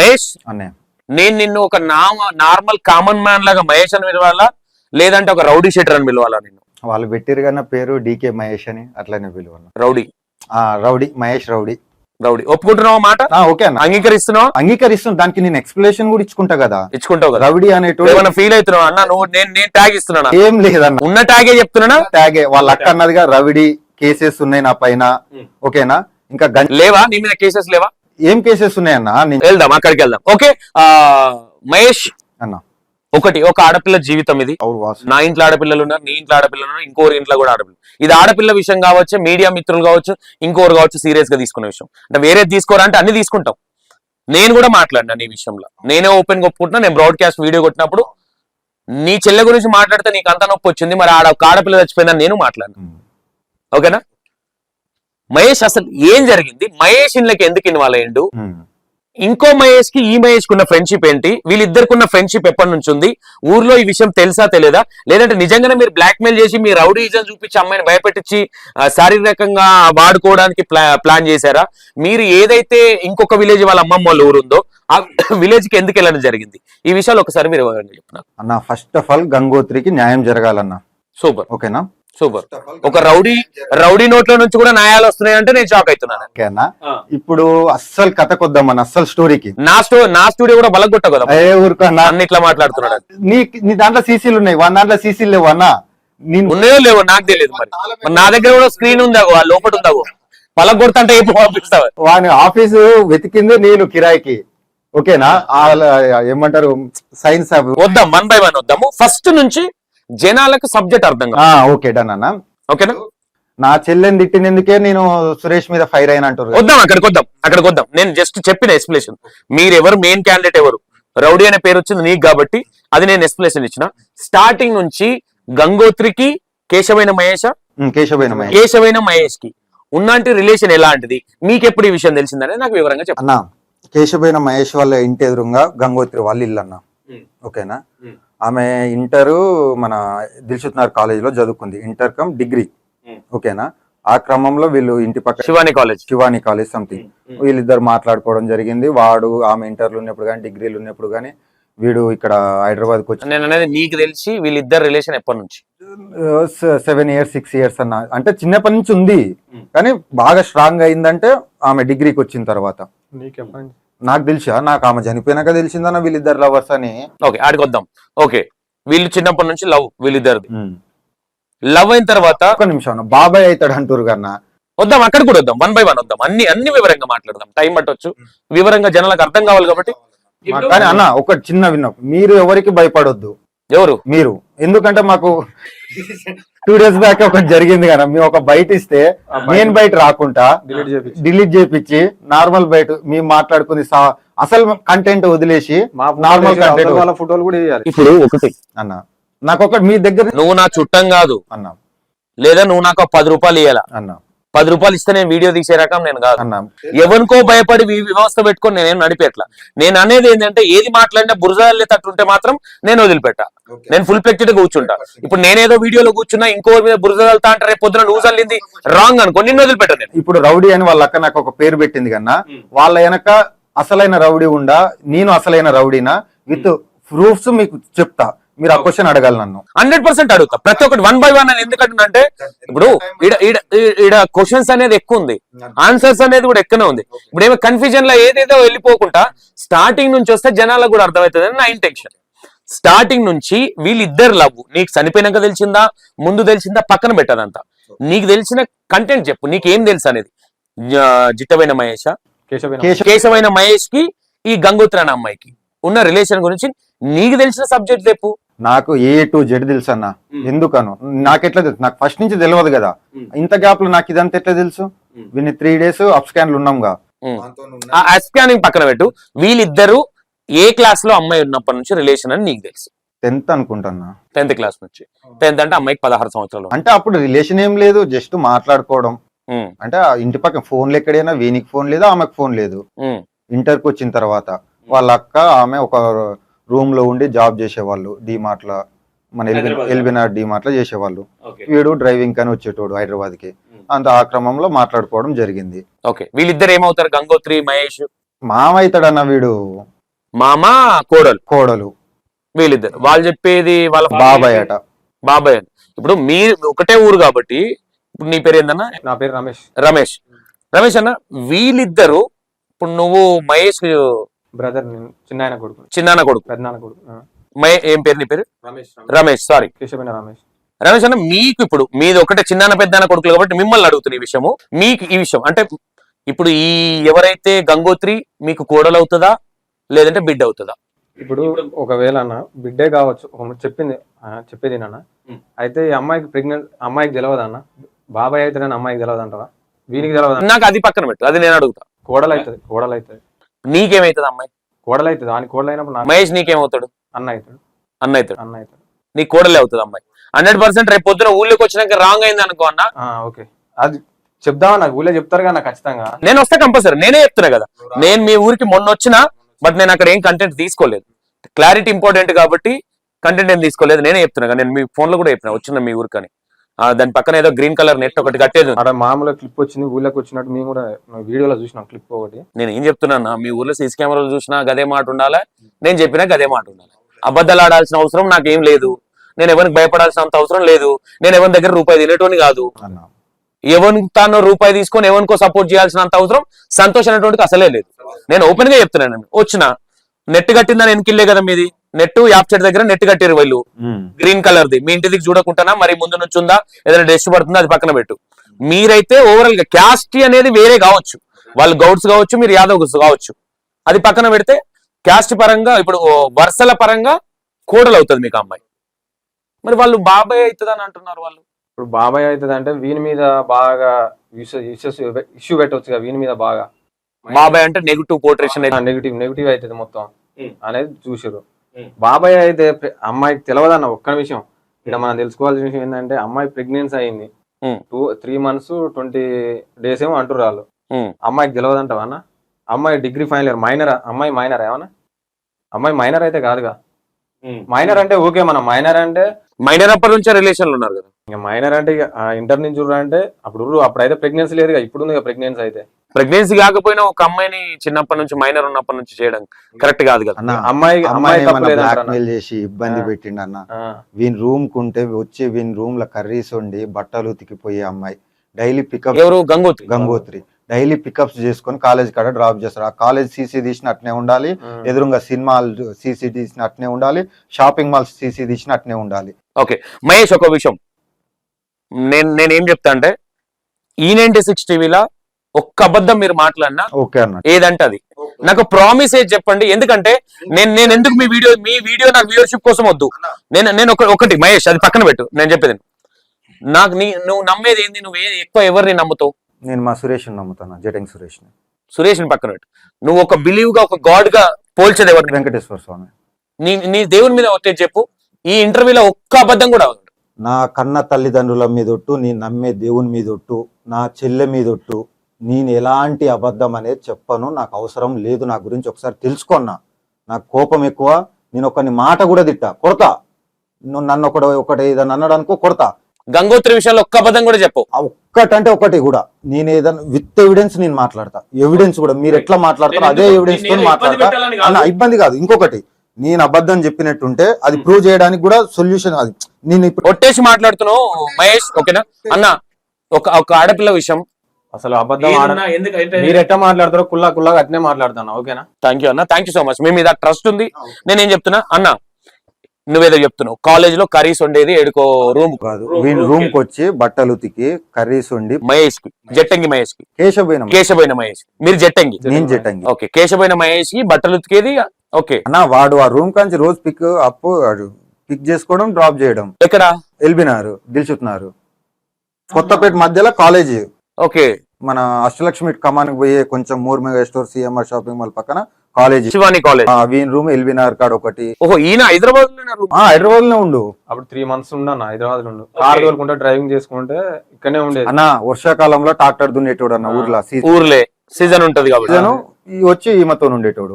మహేష్ నేను నిన్ను ఒక నార్మల్ కామన్ మ్యాన్ లాగా మహేష్ అని పిలవాలా? లేదంటే ఒక రౌడీ షెటర్ అని పిలవాలా నిన్ను? వాళ్ళు పెట్టిరు కన్నా పేరు డీకే మహేష్ అని అట్లనే పిలువన్న రౌడీ. ఆ రౌడీ మహేష్ రౌడీ. రౌడీ. ఒప్పుకుంటున్నావా మాట? ఆ, ఓకే అన్న. అంగీకరిస్తున్నావా? అంగీకరిస్తుంది దానికి నేను ఎక్స్ప్లెనేషన్ కూడా ఇచ్చుకుంటా కదా. ఇచ్చుకుంటావు కదా. రౌడీ ఏమైనా ఫీల్ అవుతున్నావు? అన్న నువ్వు నేను నేను ట్యాగ్ ఇస్తున్నానా? ఏం లేదన్న. ఉన్న ట్యాగే చెప్తున్నానా? ట్యాగే. వాళ్ళ అక్క అన్నదిగా రవిడి కేసెస్ ఉన్నాయి నా పైన. ఓకేనా? ఇంకా లేవా? నీ మీద కేసెస్ లేవా? ఏం కేసెస్ ఉన్నాయన్న నేను వెళ్దాం అక్కడికి వెళ్దాం. ఓకే ఆ మహేష్ అన్న. ఒకటి ఒక ఆడపిల్ల జీవితం ఇది. అవును వాసు. నా ఇంట్లో ఆడపిల్లలు ఉన్నారు నీ ఇంట్లో ఆడపిల్లలు ఉన్నారు ఇంకోరి ఇంట్లో కూడా ఆడపిల్ల ఇది ఆడపిల్ల విషయం కావచ్చు మీడియా మిత్రులు కావచ్చు ఇంకోరు కావచ్చు సీరియస్గా తీసుకునే విషయం. అంటే వేరే తీసుకోరా అంటే అన్ని తీసుకుంటాం. నేను కూడా మాట్లాడినా నీ విషయంలో. నేనే ఓపెన్గా ఒప్పుకుంటున్నా నేను బ్రాడ్కాస్ట్ వీడియో కొట్టినప్పుడు నీ చెల్లె గురించి మాట్లాడితే నీకు అంత నొప్పి వచ్చింది మరి ఆడ ఒక ఆడపిల్ల చచ్చిపోయిందని నేను మాట్లాడినా. ఉమ్. ఓకేనా? మహేష్ అసలు ఏం జరిగింది? మహేష్ ఇళ్ళకి ఎందుకు ఇన్వాల్వ్ అయ్యిండు. ఇంకో మహేష్కి ఈ మహేష్ కున్న ఫ్రెండ్షిప్ ఏంటి? వీళ్ళిద్దరికి ఉన్న ఫ్రెండ్షిప్ ఎప్పటి నుంచి ఉంది? ఊర్లో ఈ విషయం తెలుసా తెలియదా లేదంటే నిజంగానే మీరు బ్లాక్ మెయిల్ చేసి మీ రౌడీజం చూపించి అమ్మాయిని భయపెట్టించి శారీరకంగా వాడుకోవడానికి ప్లా ప్లాన్ చేశారా? మీరు ఏదైతే ఇంకొక విలేజ్ వాళ్ళ అమ్మమ్మ వాళ్ళ ఊరు ఉందో ఆ విలేజ్కి ఎందుకు వెళ్ళడం జరిగింది? ఈ విషయాలు ఒకసారి మీరు వివరంగా చెప్తున్నారు. అన్న ఫస్ట్ ఆఫ్ ఆల్ గంగోత్రికి న్యాయం జరగాలన్న. సూపర్ ఓకేనా? సూపర్. ఒక రౌడీ రౌడీ నోట్ల నుంచి కూడా న్యాయాలు వస్తున్నాయంటే నేను షాక్ అవుతున్నాను. ఇప్పుడు అస్సలు కథ కొద్దామన్న అస్సలు స్టోరీకి నా స్టో నా స్టూడియో కూడా బలగొట్ట కదా ఏ ఊరుకో అన్న. ఇట్లా మాట్లాడుతున్నాడు నీ నీ దాంట్లో సీసీలు ఉన్నాయి. వన్ దాంట్లో సీసీలు లేవు అన్న. నేను ఉన్నాయో లేవో నాకు తెలియదు మరి. నా దగ్గర కూడా స్క్రీన్ ఉంది? ఆ లోపల ఉందాగో పలగొడతంటే ఎప్పుడు పంపిస్తావా? వాని ఆఫీసు వెతికింది నేను కిరాయికి. ఓకేనా? ఆ- ఏమంటారు? సైన్స్ వద్దాం వన్ బై వన్ వద్దాము. ఫస్ట్ నుంచి జనాలకు సబ్జెక్ట్ అర్థం ఓకే డన్ అన్న. ఓకేనా? నా చెల్లెని తిట్టినందుకే నేను సురేష్ మీద ఫైర్ అయిన అంటారు వద్దాం అక్కడికి వద్దాం అక్కడికి వద్దాం. నేను జస్ట్ చెప్పిన ఎక్స్ప్లెనేషన్ మీరు ఎవరు మెయిన్ క్యాండిడేట్ ఎవరు? రౌడీ అనే పేరు వచ్చింది నీకు కాబట్టి అది నేను ఎక్స్ప్లెనేషన్ ఇచ్చిన. స్టార్టింగ్ నుంచి గంగోత్రికి కేశవైన మహేష కేశవైన మహేష్. కేశవైన మహేష్కి ఉన్నంటి రిలేషన్ ఎలాంటిది? మీకు ఎప్పుడు ఈ విషయం తెలిసిందనేది నాకు వివరంగా చెప్పండి అన్న కేశవైన మహేష్ వాళ్ళ ఇంటి ఎదురుగా గంగోత్రి వాళ్ళ ఇల్లు అన్న. ఓకేనా. ఆమె ఇంటర్ మన దిల్సుఖ్ నగర్ కాలేజ్లో చదువుకుంది. Inter come degree. ఓకేనా? ఆ క్రమంలో వీళ్ళు ఇంటి పక్క Shivani college. Shivani college something వీళ్ళిద్దరు మాట్లాడుకోవడం జరిగింది. వాడు ఆమె ఇంటర్లు ఉన్నప్పుడు కానీ డిగ్రీలు ఉన్నప్పుడు కానీ వీడు ఇక్కడ హైదరాబాద్కి వచ్చి నేను అనేది నీకు తెలిసి వీళ్ళిద్దరు రిలేషన్ ఎప్పటి నుంచి? సెవెన్ ఇయర్స్ సిక్స్ ఇయర్స్ అన్న. అంటే చిన్నప్పటి నుంచి ఉంది. కానీ బాగా స్ట్రాంగ్ అయిందంటే ఆమె డిగ్రీకి వచ్చిన తర్వాత. నాకు తెలుసా? నాకు ఆమె చనిపోయినాక తెలిసిందన్న వీళ్ళిద్దరు లవర్స్ అని. ఓకే ఆడికి వద్దాం ఓకే వీళ్ళు చిన్నప్పటి నుంచి లవ్ వీళ్ళిద్దరిది. లవ్ అయిన తర్వాత ఒక్క నిమిషం అన్న బాబాయ్ అవుతాడు అంటారు కన్నా. వద్దాం అక్కడ కూడా వద్దాం వన్ బై వన్ వద్దాం. అన్ని అన్ని వివరంగా మాట్లాడదాం. టైం పట్టొచ్చు. వివరంగా జనాలకు అర్థం కావాలి కాబట్టి. కానీ అన్న ఒక చిన్న విన్న మీరు ఎవరికి భయపడొద్దు. ఎవరు? మీరు. ఎందుకంటే మాకు టూ డేస్ బ్యాక్ ఒకటి జరిగింది కదా. మేము ఒక బయట ఇస్తే మెయిన్ బయట రాకుండా డిలీట్ చేపించి నార్మల్ బయట మేము మాట్లాడుకుని అసలు కంటెంట్ వదిలేసి నార్మల్ కంటెంట్ వాళ్ళ ఫోటోలు కూడా వేయాలి. ఇప్పుడు ఒకటి. అన్న నాకు ఒకటి మీ దగ్గర నువ్వు నా చుట్టం కాదు. అన్న. లేదా నువ్వు నాకు ఒక పది రూపాయలు ఇవ్వాలా అన్న. పది రూపాయలు ఇస్తే నేను వీడియో తీసే రకం నేను కాదు. అన్న. ఎవరికో భయపడి వ్యవస్థ పెట్టుకొని నేనేం నడిపేట్లా. నేను అనేది ఏంటంటే ఏది మాట్లాడినా బురజాలే తట్టుంటే మాత్రం నేను వదిలిపెట్టా. నేను ఫుల్ ప్లెక్టెడ్ కూర్చుంటా. ఇప్పుడు నేనేదో వీడియోలో కూర్చున్నా ఇంకో మీద బురజాలతా అంటే రేపు పొద్దున లూజ్ అల్లింది రాంగ్ అనుకో నిన్ను వదిలిపెట్టా నేను. ఇప్పుడు రౌడీ అని వాళ్ళ అక్క నాకు ఒక పేరు పెట్టింది కన్నా వాళ్ళ వెనక అసలైన రౌడీ ఉండా నేను అసలైన రౌడీనా? విత్ ప్రూఫ్స్ మీకు చెప్తా. మీరు ఆ క్వశ్చన్ అడగాలి నన్ను. హండ్రెడ్ పర్సెంట్ అడుగుతా. ప్రతి ఒక్కటి వన్ బై వన్ అని ఎందుకంటే ఇప్పుడు ఈడ క్వశ్చన్స్ అనేది ఎక్కువ ఉంది. ఆన్సర్స్ అనేది కూడా ఎక్కువనే ఉంది. ఇప్పుడు ఏమో కన్ఫ్యూజన్లో ఏదేదో వెళ్ళిపోకుండా స్టార్టింగ్ నుంచి వస్తే జనాలకు కూడా అర్థమవుతుంది అని నా ఇంటెన్షన్ స్టార్టింగ్ నుంచి వీళ్ళిద్దరు లవ్ నీకు చనిపోయినాక తెలిసిందా? ముందు తెలిసిందా? పక్కన పెట్టదంతా. నీకు తెలిసిన కంటెంట్ చెప్పు. నీకు ఏం తెలుసు అనేది. జ- జిట్టమైన మహేష. కేశవ కేశవ్ కేశవైన మహేష్కి ఈ గంగోత్రి అనే అమ్మాయికి ఉన్న రిలేషన్ గురించి నీకు తెలిసిన సబ్జెక్ట్ చెప్పు. నాకు ఏ టు జెడ్ తెలుసు అన్న. ఎందుకను? నాకెట్లా తెలుసు? నాకు ఫస్ట్ నుంచి తెలియదు కదా. ఇంత గ్యాప్లో నాకు ఇదంతా ఎట్లా తెలుసు. విని త్రీ డేస్ అప్ స్కాన్లు ఉన్నాంగా ఆ స్కానింగ్ పక్కన పెట్టు. వీళ్ళిద్దరు ఏ క్లాస్లో అమ్మాయి ఉన్నప్పటి నుంచి రిలేషన్ అని నీకు తెలుసు. టెన్త్ అనుకుంటున్నా. టెన్త్ క్లాస్ నుంచి. టెన్త్ అంటే అమ్మాయికి పదహారు సంవత్సరాలు. అంటే అప్పుడు రిలేషన్ ఏం లేదు జస్ట్ మాట్లాడుకోవడం. అంటే ఆ ఇంటి పక్కన ఫోన్లు ఎక్కడైనా వీనికి ఫోన్ లేదు ఆమెకు ఫోన్ లేదు. ఇంటర్కి వచ్చిన తర్వాత. వాళ్ళ అక్క ఆమె ఒక రూమ్లో ఉండి జాబ్ చేసేవాళ్ళు డిమార్ట్లో మన లో? ఎల్బినార్ డిమార్ట్లో చేసేవాళ్ళు. వీడు డ్రైవింగ్ కని వచ్చేటోడు హైదరాబాద్కి మ్. అంత ఆ క్రమంలో మాట్లాడుకోవడం జరిగింది. ఓకే. వీళ్ళిద్దరు ఏమవుతారు? గంగోత్రి మహేష్? మామ అవుతాడన్న వీడు మామ కోడలు. కోడలు. వీళ్ళిద్దరు. వాళ్ళు చెప్పేది వాళ్ళ బాబాయ్ అట. బాబాయ్ అని. ఇప్పుడు మీ ఒకటే ఊరు కాబట్టి ఇప్పుడు నీ పేరు ఏందన్నా? నా పేరు రమేష్. రమేష్. రమేష్ అన్న వీళ్ళిద్దరు ఇప్పుడు నువ్వు మహేష్ బ్రదర్ నేను చిన్న ఆయన కొడుకు. చిన్నాన్న కొడుకు. పెద్దనాన్న కొడుకు. ఆ. మహే ఏం పేరు నీ పేరు? రమేష్ రమేష్. సారీ కేశవైన రమేష్. రమేష్ అన్న మీకు ఇప్పుడు మీది ఒకటే చిన్నాన్న పెద్దన్న కొడుకులు కాబట్టి మిమ్మల్ని అడుగుతున్న ఈ విషయము. మీకు ఈ విషయం అంటే ఇప్పుడు ఈ ఎవరైతే గంగోత్రి మీకు కోడలు అవుతుందా లేదంటే బిడ్డ అవుతుందా? ఇప్పుడు ఒకవేళ అన్న బిడ్డే కావచ్చు ఒక చెప్పింది ఆ, చెప్పేది నాన్న అయితే ఈ అమ్మాయికి ప్రెగ్నెంట్ అమ్మాయికి తెలియదు అన్న? బాబాయ్ అయితే అమ్మాయికి తెలియదు అంటావా వీనికి తెలియదు నాకు అది పక్కన పెట్టు అది నేను అడుగుతా. కోడలు అవుతుంది కోడలు అవుతుంది నీకేమైతుంది అమ్మాయి? కోడలు అవుతుంది దాని కోడలు అయినప్పుడు నాకు మహేష్ నీకేమవుతాడు? అన్న అవుతాడు అన్న అవుతాడు అన్న అవుతాడు నీ కోడలే అవుతుంది అమ్మాయి. హండ్రెడ్ పర్సెంట్ రేపు పొద్దున ఊళ్ళోకి వచ్చినాక రాంగ్ అయింది అనుకో అన్న ఓకే. అది చెప్దామా నాకు? ఊళ్ళో చెప్తారు కదా ఖచ్చితంగా. నేను వస్తే కంపల్సరీ. నేనే చెప్తున్నా కదా. నేను మీ ఊరికి మొన్న వచ్చినా బట్ నేను అక్కడ ఏం కంటెంట్ తీసుకోలేదు. క్లారిటీ ఇంపార్టెంట్ కాబట్టి కంటెంట్ ఏం తీసుకోలేదు. నేనే చెప్తున్నా. నేను మీ ఫోన్లో కూడా చెప్పిన వచ్చిన మీ ఊరికి అని దాని పక్కన ఏదో గ్రీన్ కలర్ నెట్ ఒకటి కట్టేది. అక్కడ మామూలుగా క్లిప్ వచ్చింది ఊళ్ళోకి వచ్చినట్టు మేము కూడా వీడియోలో చూసినాం క్లిప్ ఒకటి. నేను ఏం చెప్తున్నా మీ ఊర్లో సీసీ కెమెరాలు చూసినా గదే మాట ఉండాలా? నేను చెప్పినా గదే మాట ఉండాలి? అబద్ధాలు ఆడాల్సిన అవసరం నాకేం లేదు. నేను ఎవరికి భయపడాల్సిన అంత అవసరం లేదు. నేను ఎవరి దగ్గర రూపాయి తినేటోని కాదు. ఎవరికి తాను రూపాయి తీసుకొని ఎవరికో సపోర్ట్ చేయాల్సిన అంత అవసరం సంతోష్ అనేటువంటిది అసలే లేదు. నేను ఓపెన్గా చెప్తున్నాను నేను. వచ్చిన నెట్ కట్టిందని ఎన్కిల్లే కదా మీది. నెట్ యాప్ చెట్ దగ్గర నెట్ కట్టారు వీళ్ళు. Green colour the. మీ ఇంటి దిక్కు చూడకుండానా? మరి ముందు నుంచి ఉందా? ఏదైనా డస్ట్ పడుతుందా? అది పక్కన పెట్టు. మీరైతే ఓవరాల్గా క్యాస్ట్ అనేది వేరే కావచ్చు. వాళ్ళు గౌడ్స్ కావచ్చు మీరు యాదవ్స్ కావచ్చు. అది పక్కన పెడితే క్యాస్ట్ పరంగా ఇప్పుడు వరుసల పరంగా కోడలు అవుతుంది మీకు అమ్మాయి. మరి వాళ్ళు బాబాయ్ అవుతుంది అని అంటున్నారు వాళ్ళు. ఇప్పుడు బాబాయ్ అవుతుంది అంటే వీని మీద బాగా ఇష్యూ పెట్టవచ్చు వీని మీద బాగా. బాబాయ్ అంటే నెగిటివ్ అయితే. నెగిటివ్ నెగిటివ్ అవుతుంది మొత్తం. అనేది చూసారు. బాబాయ్ అయితే అమ్మాయికి తెలియదన్న ఒక్క విషయం. ఇక్కడ మనం తెలుసుకోవాల్సిన విషయం ఏంటంటే అమ్మాయి ప్రెగ్నెన్సీ అయింది. Two three months twenty days ఏమో అంటారు వాళ్ళు. అమ్మాయికి తెలియదంటావా అన్న? అమ్మాయి డిగ్రీ ఫైనల్ ఇయర్ మైనర్ అమ్మాయి మైనర్ ఏమన్నా? అమ్మాయి మైనర్ అయితే కాదుగా. మైనర్ అంటే ఓకే మనం మైనర్ అంటే మైనర్ అప్పటి నుంచే రిలేషన్లు ఉన్నారు కదా. ఇక మైనర్ అంటే ఇక ఇంటర్ నుంచి అంటే అప్పుడు అప్పుడైతే ప్రెగ్నెన్సీ లేదుగా ఇప్పుడు ఉంది ప్రెగ్నెన్సీ అయితే. ప్రెగ్నెన్సీ కాకపోయినా ఒక అమ్మాయిని చిన్నప్పటి నుంచి మైనర్ ఉన్నప్పటి నుంచి చేయడం కరెక్ట్ కాదు కదా. అమ్మాయి అమ్మాయి చేసి ఇబ్బంది. పెట్టిండు అన్న. వీని రూమ్ కుంటే వచ్చి వీని రూమ్లో కర్రీస్ వండి బట్టలు ఉతికిపోయే అమ్మాయి. డైలీ పికప్ ఎవరు? గంగోత్రి. గంగోత్రి. డైలీ పికప్స్ చేసుకొని కాలేజ్ కాడ డ్రాప్ చేస్తారు. ఆ కాలేజ్ సీసీ తీసిన అట్నే ఉండాలి. ఎదురుగా సినిమాలు సీసీ తీసిన అట్నే ఉండాలి. షాపింగ్ మాల్స్ సీసీ తీసిన అట్నే ఉండాలి. ఓకే మహేష్ ఒక విషయం. నేను నేను ఏం చెప్తా అంటే ఈ నైన్టీ సిక్స్ టీవీలో ఒక్క అబద్ధం మీరు మాట్లాడినా ఓకే అన్న. ఏదంటే అది నాకు ప్రామిస్ ఏది చెప్పండి. ఎందుకంటే నేను నేను ఎందుకు మీ వీడియో మీ వీడియో నాకు వ్యూవర్షిప్ కోసం వద్దు. నేను నేను ఒక ఒకటి మహేష్ అది పక్కన పెట్టు. నేను చెప్పేది నాకు నీ నువ్వు నమ్మేది ఏంది? నువ్వు ఎక్కువ ఎవరిని నమ్ముతావు? నేను మా సురేష్ నమ్ముతాను జటంగ్ సురేష్ సురేష్ని పక్కన పెట్టు. నువ్వు ఒక బిలీవ్గా ఒక గాడ్గా పోల్చేది ఎవరిని. వెంకటేశ్వర స్వామి. నీ నీ దేవుని మీద ఒట్టే చెప్పు. ఈ ఇంటర్వ్యూలో ఒక్క అబద్ధం కూడా అవ్వదు. నా కన్న తల్లిదండ్రుల మీద ఒట్టు నేను నమ్మే దేవుని మీద ఒట్టు నా చెల్లె మీద ఒట్టు నేను ఎలాంటి అబద్ధం అనేది చెప్పను నాకు అవసరం లేదు నా గురించి ఒకసారి తెలుసుకున్నా. నాకు కోపం ఎక్కువ నేను ఒకని మాట కూడా తిట్టా. కొడతా. నువ్వు నన్ను ఒకటి ఒకటి ఏదన్నా అన్నాడు అనుకో కొడతా. గంగోత్రి విషయంలో ఒక్క అబద్ధం కూడా చెప్పు. ఒక్కటంటే ఒకటి కూడా. నేను ఏదైనా విత్ ఎవిడెన్స్ నేను మాట్లాడతా. ఎవిడెన్స్ కూడా. మీరు ఎట్లా మాట్లాడతారో అదే ఎవిడెన్స్తో మాట్లాడతా. అన్న ఇబ్బంది కాదు. ఇంకొకటి. నేను అబద్ధం చెప్పినట్టుంటే అది ప్రూవ్ చేయడానికి కూడా సొల్యూషన్ అది. నేను ఇప్పుడు ఒట్టేసి మాట్లాడుతున్నావు మహేష్. ఓకేనా? అన్న ఒక ఒక ఆడపిల్ల విషయం. అసలు అబద్ధం మీరు ఎట్లా మాట్లాడతారో కుల్లా కుల్లాగా అట్నే మాట్లాడుతున్నా ఓకేనా? థ్యాంక్ యూ అన్న. థ్యాంక్ యూ సో మచ్ మీ మీద ట్రస్ట్ ఉంది. నేనేం చెప్తున్నా? అన్న నువ్వేదో చెప్తున్నావు. కాలేజ్లో కర్రీస్ ఉండేది ఏడుకో రూమ్. కాదు. రూమ్కి వచ్చి బట్టలు ఉతికి కర్రీస్ వండి మహేష్. కి జట్టంగి మహేష్కి కేశపోయిన కేశబోయిన మహేష్ మీరు జట్టంగి. నేను జటంగి ఓకే. కేశబోయిన మహేష్కి బట్టలు ఉతికేది ఓకే. అన్న వాడు ఆ రూమ్ కాంచి రోజు పిక్ అప్ పిక్ చేసుకోవడం డ్రాప్ చేయడం. ఎక్కడ? ఎల్బినారు దిల్చుతున్నారు కొత్తపేట మధ్యలో కాలేజీ. ఓకే మన అష్టలక్ష్మి కమానికి పోయే కొంచెం More mega store CMR shopping mall పక్కన కాలేజీ. శివాని కాలేజ్. ఆ, వీని రూమ్ ఎల్బినార్ కాడ ఒకటి. ఓహో ఈయన హైదరాబాద్ హైదరాబాద్లో ఉండు. అప్పుడు త్రీ మంత్స్ ఉండన్న హైదరాబాద్లో ఉండు. కార్ తోలుకుంటే డ్రైవింగ్ చేసుకుంటే ఇక్కడనే ఉండేది. అన్న వర్షాకాలంలో ట్రాక్టర్ దున్నేటోడు అన్న ఊర్లో ఊర్లే సీజన్ ఉంటది కాబట్టి. వచ్చి ఈమెతో ఉండేటోడు.